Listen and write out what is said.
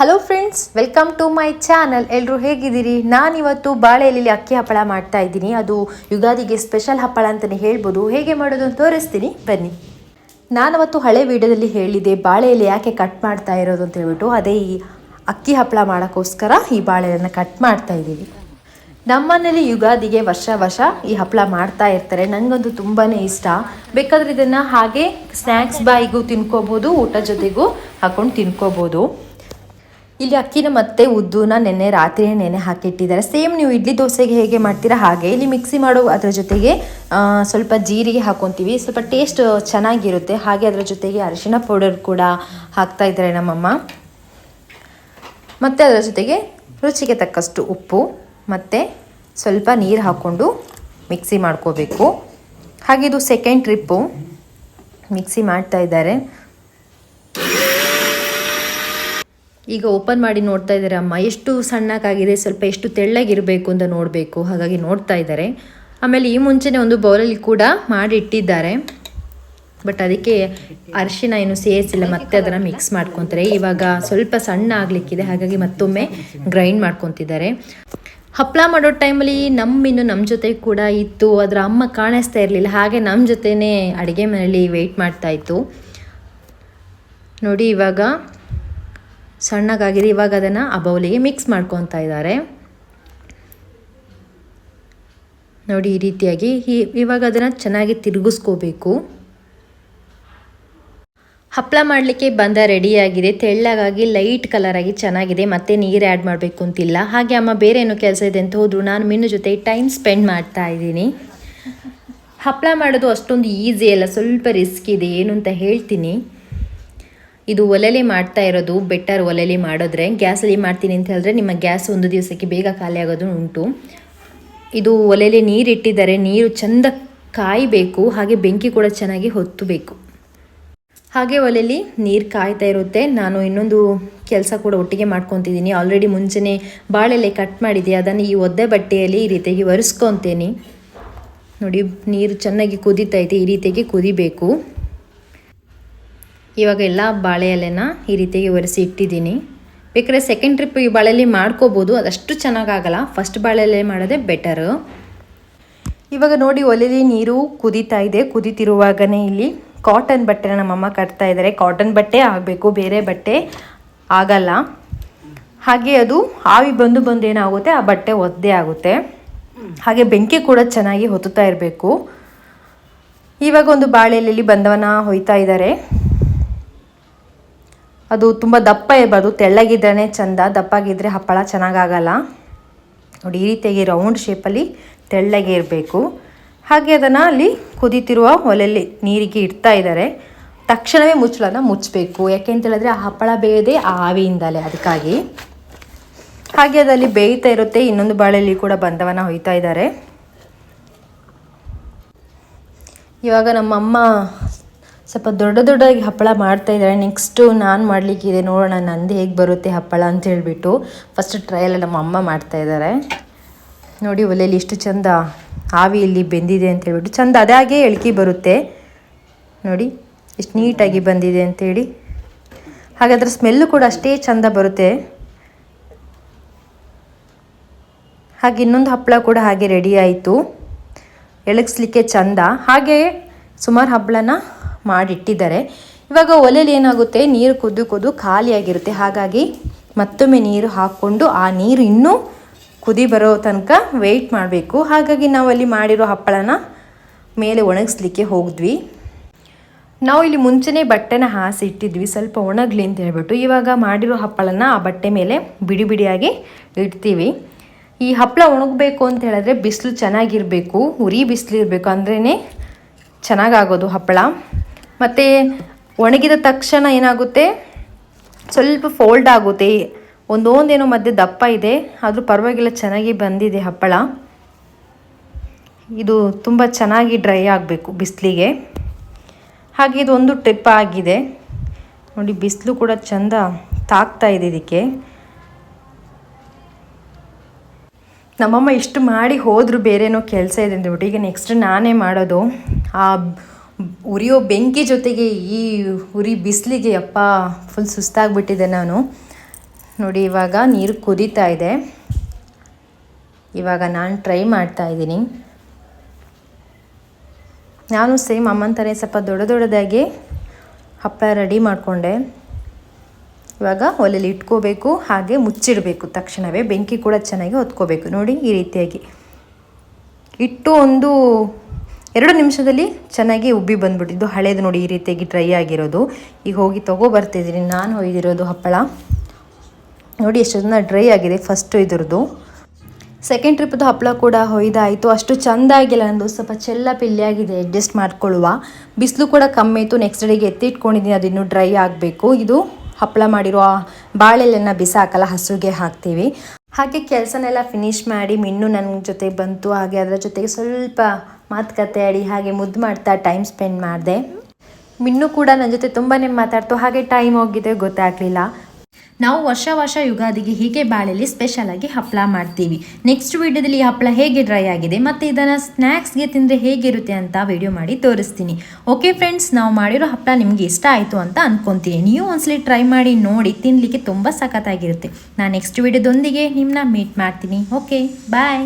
Hello friends welcome to my channel ಎಲ್ಲರೂ ಹೇಗಿದ್ದೀರಿ? ನಾನಿವತ್ತು ಬಾಳೆಯಲ್ಲಿ ಅಕ್ಕಿ ಹಪ್ಪಳ ಮಾಡ್ತಾ ಇದ್ದೀನಿ. ಅದು ಯುಗಾದಿಗೆ ಸ್ಪೆಷಲ್ ಹಪ್ಪಳ ಅಂತಲೇ ಹೇಳ್ಬೋದು. ಹೇಗೆ ಮಾಡೋದು ಅಂತ ತೋರಿಸ್ತೀನಿ. ಬನ್ನಿ. ನಾನವತ್ತು ಹಳೆ ವಿಡಿಯೋದಲ್ಲಿ ಬಾಳೆ ಎಲೆ ಯಾಕೆ ಕಟ್ ಮಾಡ್ತಾ ಇರೋದು ಅಂತ ಹೇಳ್ಬಿಟ್ಟು. ಅದೇ ಈ ಅಕ್ಕಿ ಹಪ್ಪಳ ಮಾಡೋಕ್ಕೋಸ್ಕರ ಈ ಬಾಳೆಯನ್ನು ಕಟ್ ಮಾಡ್ತಾ ಇದ್ದೀವಿ. ನಮ್ಮನೇಲಿ ಯುಗಾದಿಗೆ ವರ್ಷ ವರ್ಷ ಈ ಹಪ್ಪಳ ಮಾಡ್ತಾ ಇರ್ತಾರೆ. ನನಗಂತೂ ತುಂಬಾ ಇಷ್ಟ. ಬೇಕಾದ್ರೆ ಇದನ್ನು ಹಾಗೆ ಸ್ನ್ಯಾಕ್ಸ್ ಬಾಯಿಗೂ ತಿನ್ಕೋಬೋದು ಊಟ ಜೊತೆಗೂ ಹಾಕೊಂಡು ತಿನ್ಕೋಬೋದು. ಇಲ್ಲಿ ಅಕ್ಕಿನ ಮತ್ತೆ ಉದ್ದುನ ನೆನ್ನೆ ರಾತ್ರಿಯೇ ನೆನೆ ಹಾಕಿಟ್ಟಿದ್ದಾರೆ. ಸೇಮ್ ನೀವು ಇಡ್ಲಿ ದೋಸೆಗೆ ಹೇಗೆ ಮಾಡ್ತೀರಾ ಹಾಗೆ. ಇಲ್ಲಿ ಮಿಕ್ಸಿ ಮಾಡೋ ಅದರ ಜೊತೆಗೆ ಸ್ವಲ್ಪ ಜೀರಿಗೆ ಹಾಕೊತೀವಿ. ಸ್ವಲ್ಪ ಟೇಸ್ಟ್ ಚೆನ್ನಾಗಿರುತ್ತೆ. ಹಾಗೆ ಅದರ ಜೊತೆಗೆ ಅರಿಶಿನ ಪೌಡರ್ ಕೂಡ ಹಾಕ್ತಾ ಇದ್ದಾರೆ ನಮ್ಮಮ್ಮ. ಮತ್ತು ಅದರ ಜೊತೆಗೆ ರುಚಿಗೆ ತಕ್ಕಷ್ಟು ಉಪ್ಪು, ಮತ್ತು ಸ್ವಲ್ಪ ನೀರು ಹಾಕ್ಕೊಂಡು ಮಿಕ್ಸಿ ಮಾಡ್ಕೋಬೇಕು. ಹಾಗೆ ಇದು ಸೆಕೆಂಡ್ ಟ್ರಿಪ್ಪು ಮಿಕ್ಸಿ ಮಾಡ್ತಾ ಇದ್ದಾರೆ. ಈಗ ಓಪನ್ ಮಾಡಿ ನೋಡ್ತಾ ಇದ್ದಾರೆ, ಅಮ್ಮ, ಎಷ್ಟು ಸಣ್ಣಕ್ಕಾಗಿದೆ ಸ್ವಲ್ಪ ಎಷ್ಟು ತೆಳ್ಳಗಿರಬೇಕು ಅಂತ ನೋಡಬೇಕು. ಹಾಗಾಗಿ ನೋಡ್ತಾ ಇದ್ದಾರೆ. ಆಮೇಲೆ ಈ ಮುಂಚೆನೇ ಒಂದು ಬೌಲಲ್ಲಿ ಕೂಡ ಮಾಡಿ ಇಟ್ಟಿದ್ದಾರೆ ಬಟ್ ಅದಕ್ಕೆ ಅರಿಶಿನ ಏನು ಸೇರಿಸಿಲ್ಲ, ಮತ್ತೆ ಅದನ್ನು ಮಿಕ್ಸ್ ಮಾಡ್ಕೊತಾರೆ. ಇವಾಗ ಸ್ವಲ್ಪ ಸಣ್ಣ ಆಗಲಿಕ್ಕಿದೆ, ಹಾಗಾಗಿ ಮತ್ತೊಮ್ಮೆ ಗ್ರೈಂಡ್ ಮಾಡ್ಕೊತಿದ್ದಾರೆ. ಹಪ್ಪಳ ಮಾಡೋ ಟೈಮಲ್ಲಿ ನಮ್ಮ ಇನ್ನು ನಮ್ಮ ಜೊತೆ ಕೂಡ ಇತ್ತು. ಅದರ ಅಮ್ಮ ಕಾಣಿಸ್ತಾ ಇರಲಿಲ್ಲ, ಹಾಗೆ ನಮ್ಮ ಜೊತೆನೇ ಅಡುಗೆ ಮನೆಯಲ್ಲಿ ವೆಯ್ಟ್ ಮಾಡ್ತಾ ಇತ್ತು. ನೋಡಿ, ಇವಾಗ ಸಣ್ಣಗಾಗಿದೆ ಇವಾಗ ಅದನ್ನು ಆ ಬೌಲಿಗೆ ಮಿಕ್ಸ್ ಮಾಡ್ಕೊತಾ ಇದ್ದಾರೆ. ನೋಡಿ, ಈ ರೀತಿಯಾಗಿ ಇವಾಗ ಅದನ್ನು ಚೆನ್ನಾಗಿ ತಿರುಗಿಸ್ಕೋಬೇಕು. ಹಪ್ಪಳ ಮಾಡಲಿಕ್ಕೆ ಬಂದ ರೆಡಿಯಾಗಿದೆ ತೆಳ್ಳಗಾಗಿ ಲೈಟ್ ಕಲರಾಗಿ ಚೆನ್ನಾಗಿದೆ. ಮತ್ತೆ ನೀರು ಆ್ಯಡ್ ಮಾಡಬೇಕು ಅಂತಿಲ್ಲ. ಹಾಗೆ ಅಮ್ಮ ಬೇರೆ ಏನೋ ಕೆಲಸ ಇದೆ ಅಂತ ಹೋದ್ರು. ನಾನು ಮಿನ್ನು ಜೊತೆ ಟೈಮ್ ಸ್ಪೆಂಡ್ ಮಾಡ್ತಾ ಇದ್ದೀನಿ. ಹಪ್ಪಳ ಮಾಡೋದು ಅಷ್ಟೊಂದು ಈಸಿ ಅಲ್ಲ. ಸ್ವಲ್ಪ ರಿಸ್ಕ್ ಇದೆ. ಏನು ಅಂತ ಹೇಳ್ತೀನಿ. ಇದು ಒಲೆಲಿ ಮಾಡ್ತಾ ಇರೋದು ಬೆಟರ್ ಒಲೆಲಿ ಮಾಡಿದ್ರೆ. ಗ್ಯಾಸಲ್ಲಿ ಮಾಡ್ತೀನಿ ಅಂತ ಹೇಳಿದ್ರೆ ನಿಮ್ಮ ಗ್ಯಾಸ್ ಒಂದು ದಿವಸಕ್ಕೆ ಬೇಗ ಖಾಲಿ ಆಗೋದು ಉಂಟು. ಇದು ಒಲೆಯಲ್ಲಿ ನೀರು ಇಟ್ಟಿದ್ದಾರೆ ನೀರು ಚೆಂದ ಕಾಯಬೇಕು, ಹಾಗೆ ಬೆಂಕಿ ಕೂಡ ಚೆನ್ನಾಗಿ ಹೊತ್ತಬೇಕು. ಹಾಗೆ ಒಲೆಯಲ್ಲಿ ನೀರು ಕಾಯ್ತಾ ಇರುತ್ತೆ. ನಾನು ಇನ್ನೊಂದು ಕೆಲಸ ಕೂಡ ಒಟ್ಟಿಗೆ ಮಾಡ್ಕೊತಿದ್ದೀನಿ. ಆಲ್ರೆಡಿ ಮುಂಚೆನೇ ಬಾಳೆಲೆ ಕಟ್ ಮಾಡಿದೆ ಅದನ್ನು ಈ ಒದ್ದೆ ಬಟ್ಟೆಯಲ್ಲಿ ಈ ರೀತಿಯಾಗಿ ಒರೆಸ್ಕೊತೇನೆ. ನೋಡಿ, ನೀರು ಚೆನ್ನಾಗಿ ಕುದೀತಾ ಇದೆ. ಈ ರೀತಿಯಾಗಿ ಕುದಿಬೇಕು. ಇವಾಗ ಎಲ್ಲ ಬಾಳೆ ಎಲೆನ ಈ ರೀತಿಯಾಗಿ ಒರೆಸಿ ಇಟ್ಟಿದ್ದೀನಿ. ಬೇಕಾದ್ರೆ ಸೆಕೆಂಡ್ ಟ್ರಿಪ್ ಈ ಬಾಳೆಲಿ ಮಾಡ್ಕೋಬೋದು, ಅದಷ್ಟು ಚೆನ್ನಾಗಾಗಲ್ಲ. ಫಸ್ಟ್ ಬಾಳೆಲೆ ಮಾಡೋದೇ ಬೆಟರು ಇವಾಗ ನೋಡಿ ಒಲೆಲಿ ನೀರು ಕುದೀತಾ ಇದೆ. ಕುದೀತಿರುವಾಗನೇ ಇಲ್ಲಿ ಕಾಟನ್ ಬಟ್ಟೆನ ನಮ್ಮಮ್ಮ ಕಟ್ತಾ ಇದ್ದಾರೆ. ಕಾಟನ್ ಬಟ್ಟೆ ಆಗಬೇಕು, ಬೇರೆ ಬಟ್ಟೆ ಆಗಲ್ಲ. ಹಾಗೆ ಅದು ಆವಿ ಬಂದು ಬಂದು ಏನಾಗುತ್ತೆ, ಆ ಬಟ್ಟೆ ಒದ್ದೆ ಆಗುತ್ತೆ. ಹಾಗೆ ಬೆಂಕಿ ಕೂಡ ಚೆನ್ನಾಗಿ ಹೊತ್ತುತ್ತಾ ಇರಬೇಕು. ಇವಾಗ ಒಂದು ಬಾಳೆಲೆಯಲ್ಲಿ ಬಂದವನ ಹೊಯ್ತಾ ಇದ್ದಾರೆ. ಅದು ತುಂಬ ದಪ್ಪ ಇರಬಾರ್ದು. ತೆಳ್ಳಗಿದ್ರೆ ಚಂದ ದಪ್ಪಾಗಿದ್ದರೆ ಹಪ್ಪಳ ಚೆನ್ನಾಗಾಗಲ್ಲ. ನೋಡಿ, ಈ ರೀತಿಯಾಗಿ ರೌಂಡ್ ಶೇಪಲ್ಲಿ ತೆಳ್ಳಗೆ ಇರಬೇಕು. ಹಾಗೆ ಅದನ್ನು ಅಲ್ಲಿ ಕುದೀತಿರುವ ಒಲೆಯಲ್ಲಿ ನೀರಿಗೆ ಇಡ್ತಾ ಇದ್ದಾರೆ. ತಕ್ಷಣವೇ ಮುಚ್ಚಳನ ಮುಚ್ಚಬೇಕು. ಯಾಕೆಂತ ಹೇಳಿದ್ರೆ, ಆ ಹಪ್ಪಳ ಬೇಯದೆ ಆ ಆವಿಯಿಂದಲೇ ಅದಕ್ಕಾಗಿ. ಹಾಗೆ ಅದಲ್ಲಿ ಬೇಯ್ತಾ ಇರುತ್ತೆ. ಇನ್ನೊಂದು ಬಾಳೆಯಲ್ಲಿ ಕೂಡ ಬಂದವನ ಹೊಯ್ತಾ ಇದ್ದಾರೆ. ಇವಾಗ ನಮ್ಮಮ್ಮ ಸ್ವಲ್ಪ ದೊಡ್ಡ ದೊಡ್ಡದಾಗಿ ಹಪ್ಪಳ ಮಾಡ್ತಾ ಇದ್ದಾರೆ. ನೆಕ್ಸ್ಟು ನಾನು ಮಾಡಲಿಕ್ಕಿದೆ ನೋಡೋಣ, ನಂದು ಹೇಗೆ ಬರುತ್ತೆ ಹಪ್ಪಳ ಅಂತ ಹೇಳಿಬಿಟ್ಟು. ಫಸ್ಟ್ ಟ್ರಯಲ್ ನಮ್ಮ ಅಮ್ಮ ಮಾಡ್ತಾ ಇದ್ದಾರೆ. ನೋಡಿ ಒಲೆಯಲ್ಲಿ ಇಷ್ಟು ಚಂದ ಹಾವಿ ಇಲ್ಲಿ ಬೆಂದಿದೆ ಅಂತ ಹೇಳ್ಬಿಟ್ಟು, ಚಂದ ಅದಾಗೆ ಎಳಕಿ ಬರುತ್ತೆ. ನೋಡಿ ಎಷ್ಟು ನೀಟಾಗಿ ಬಂದಿದೆ ಅಂತೇಳಿ ಹಾಗಾದ್ರೆ ಸ್ಮೆಲ್ಲು ಕೂಡ ಅಷ್ಟೇ ಚಂದ ಬರುತ್ತೆ. ಹಾಗೆ ಇನ್ನೊಂದು ಹಪ್ಪಳ ಕೂಡ ಹಾಗೆ ರೆಡಿ ಆಯಿತು. ಎಳಗಿಸ್ಲಿಕ್ಕೆ ಚಂದ. ಹಾಗೆ ಸುಮಾರು ಹಪ್ಪಳನ ಮಾಡಿಟ್ಟಿದ್ದಾರೆ. ಇವಾಗ ಒಲೆಯಲ್ಲಿ ಏನಾಗುತ್ತೆ? ನೀರು ಕುದ್ದು ಕುದ್ದು ಖಾಲಿಯಾಗಿರುತ್ತೆ. ಹಾಗಾಗಿ ಮತ್ತೊಮ್ಮೆ ನೀರು ಹಾಕ್ಕೊಂಡು ಆ ನೀರು ಇನ್ನೂ ಕುದಿ ಬರೋ ತನಕ ವೆಯ್ಟ್ ಮಾಡಬೇಕು. ಹಾಗಾಗಿ ನಾವು ಅಲ್ಲಿ ಮಾಡಿರೋ ಹಪ್ಪಳನ ಮೇಲೆ ಒಣಗಿಸ್ಲಿಕ್ಕೆ ಹೋಗಿದ್ವಿ ನಾವು ಇಲ್ಲಿ ಮುಂಚೆನೇ ಬಟ್ಟೆನ ಹಾಸಿ ಇಟ್ಟಿದ್ವಿ ಸ್ವಲ್ಪ ಒಣಗಲಿ ಅಂತ ಹೇಳ್ಬಿಟ್ಟು. ಇವಾಗ ಮಾಡಿರೋ ಹಪ್ಪಳನ ಆ ಬಟ್ಟೆ ಮೇಲೆ ಬಿಡಿ ಬಿಡಿಯಾಗಿ ಇಡ್ತೀವಿ. ಈ ಹಪ್ಪಳ ಒಣಗಬೇಕು ಅಂತ ಹೇಳಿದ್ರೆ ಬಿಸಿಲು ಚೆನ್ನಾಗಿರಬೇಕು. ಉರಿ ಬಿಸಿಲು ಇರಬೇಕು ಅಂದ್ರೇ ಚೆನ್ನಾಗಾಗೋದು ಹಪ್ಪಳ. ಮತ್ತು ಒಣಗಿದ ತಕ್ಷಣ ಏನಾಗುತ್ತೆ? ಸ್ವಲ್ಪ ಫೋಲ್ಡ್ ಆಗುತ್ತೆ. ಒಂದೊಂದೇನೋ ಮಧ್ಯೆ ದಪ್ಪ ಇದೆ. ಆದರೂ ಪರವಾಗಿಲ್ಲ, ಚೆನ್ನಾಗಿ ಬಂದಿದೆ ಹಪ್ಪಳ. ಇದು ತುಂಬ ಚೆನ್ನಾಗಿ ಡ್ರೈ ಆಗಬೇಕು ಬಿಸಿಲಿಗೆ. ಹಾಗೆ ಇದು ಒಂದು ಟ್ರಿಪ್ ಆಗಿದೆ. ನೋಡಿ, ಬಿಸಿಲು ಕೂಡ ಚಂದ ತಾಗ್ತಾ ಇದೆ ಇದಕ್ಕೆ. ನಮ್ಮಮ್ಮ ಇಷ್ಟು ಮಾಡಿ ಹೋದರೂ ಬೇರೆನೋ ಕೆಲಸ ಇದೆ ಅಂದ್ಬಿಟ್ಟು, ಈಗ ನೆಕ್ಸ್ಟ್ ನಾನೇ ಮಾಡೋದು. ಆ ಉರಿಯೋ ಬೆಂಕಿ ಜೊತೆಗೆ ಈ ಉರಿ ಬಿಸಿಲಿಗೆ ಅಪ್ಪ ಫುಲ್ ಸುಸ್ತಾಗ್ಬಿಟ್ಟಿದೆ ನಾನು. ನೋಡಿ, ಇವಾಗ ನೀರು ಕುದೀತಾ ಇದೆ. ಇವಾಗ ನಾನು ಟ್ರೈ ಮಾಡ್ತಾ ಇದ್ದೀನಿ. ನಾನು ಸೇಮ್ ಅಮ್ಮನ ಥರ ಸ್ವಲ್ಪ ದೊಡ್ಡ ದೊಡ್ಡದಾಗಿ ಹಪ್ಪಳ ರೆಡಿ ಮಾಡಿಕೊಂಡೆ. ಇವಾಗ ಒಲೆಯಲ್ಲಿ ಇಟ್ಕೋಬೇಕು, ಹಾಗೆ ಮುಚ್ಚಿಡಬೇಕು. ತಕ್ಷಣವೇ ಬೆಂಕಿ ಕೂಡ ಚೆನ್ನಾಗಿ ಹೊತ್ಕೋಬೇಕು. ನೋಡಿ, ಈ ರೀತಿಯಾಗಿ. ಇಟ್ಟು ಒಂದು ಎರಡು ನಿಮಿಷದಲ್ಲಿ ಚೆನ್ನಾಗಿ ಉಬ್ಬಿ ಬಂದ್ಬಿಟ್ಟಿದ್ದು. ಹಳೇದು ನೋಡಿ ಈ ರೀತಿಯಾಗಿ ಡ್ರೈ ಆಗಿರೋದು. ಈಗ ಹೋಗಿ ತಗೋ ಬರ್ತಿದ್ದೀನಿ. ನಾನು ಒಯ್ದಿರೋದು ಹಪ್ಪಳ. ನೋಡಿ ಎಷ್ಟು ಜನ ಡ್ರೈ ಆಗಿದೆ ಫಸ್ಟು ಇದ್ರದ್ದು. ಸೆಕೆಂಡ್ ಟ್ರಿಪ್ದು ಹಪ್ಪಳ ಕೂಡ ಹೊಯ್ದಾಯಿತು ಅಷ್ಟು ಚೆಂದ ಆಗಿಲ್ಲ ನಂದು. ಸ್ವಲ್ಪ ಚೆಲ್ಲ ಪಿಲ್ಲಿಯಾಗಿದೆ ಅಡ್ಜಸ್ಟ್ ಮಾಡ್ಕೊಳ್ಳುವ. ಬಿಸಿಲು ಕೂಡ ಕಮ್ಮಿ ಇತ್ತು ನೆಕ್ಸ್ಟ್ ಡೇಗೆ ಎತ್ತಿಟ್ಕೊಂಡಿದ್ದೀನಿ. ಅದು ಇನ್ನೂ ಡ್ರೈ ಆಗಬೇಕು. ಇದು ಹಪ್ಪಳ ಮಾಡಿರೋ ಬಾಳೆಲೆನ ಬಿಸಾಕಲ್ಲ, ಹಸುಗೆ ಹಾಕ್ತೀವಿ. ಹಾಗೆ ಕೆಲಸನೆಲ್ಲ ಫಿನಿಶ್ ಮಾಡಿ ಮಿನ್ನು ನನ್ನ ಜೊತೆ ಬಂತು, ಹಾಗೆ ಅದರ ಜೊತೆಗೆ ಸ್ವಲ್ಪ ಮಾತುಕತೆ ಆಡಿ ಹಾಗೆ ಮುದ್ದು ಮಾಡ್ತಾ ಟೈಮ್ ಸ್ಪೆಂಡ್ ಮಾಡಿದೆ. ಮಿನ್ನು ಕೂಡ ನನ್ನ ಜೊತೆ ತುಂಬಾ ಮಾತಾಡ್ತು, ಹಾಗೆ ಟೈಮ್ ಹೋಗಿದೆ ಗೊತ್ತಾಗಲಿಲ್ಲ. ನಾವು ವರ್ಷ ವರ್ಷ ಯುಗಾದಿಗೆ ಹೀಗೆ ಬಾಳೆಲಿ ಸ್ಪೆಷಲ್ ಆಗಿ ಹಪ್ಪಳ ಮಾಡ್ತೀವಿ. ನೆಕ್ಸ್ಟ್ ವಿಡಿಯೋದಲ್ಲಿ ಹಪ್ಪಳ ಹೇಗೆ ಡ್ರೈ ಆಗಿದೆ ಮತ್ತು ಇದನ್ನು ಸ್ನ್ಯಾಕ್ಸ್ಗೆ ತಿಂದರೆ ಹೇಗಿರುತ್ತೆ ಅಂತ ವಿಡಿಯೋ ಮಾಡಿ ತೋರಿಸ್ತೀನಿ. ಓಕೆ ಫ್ರೆಂಡ್ಸ್ ನಾವು ಮಾಡಿರೋ ಹಪ್ಪಳ ನಿಮಗೆ ಇಷ್ಟ ಆಯಿತು ಅಂತ ಅಂದ್ಕೊತೀನಿ ನೀವು ಒಂದ್ಸಲಿ ಟ್ರೈ ಮಾಡಿ ನೋಡಿ ತಿನ್ನಲಿಕ್ಕೆ ತುಂಬ ಸಖತ್ತಾಗಿರುತ್ತೆ. ನಾನು ನೆಕ್ಸ್ಟ್ ವಿಡಿಯೋದೊಂದಿಗೆ ನಿಮ್ಮನ್ನ ಮೀಟ್ ಮಾಡ್ತೀನಿ. Okay bye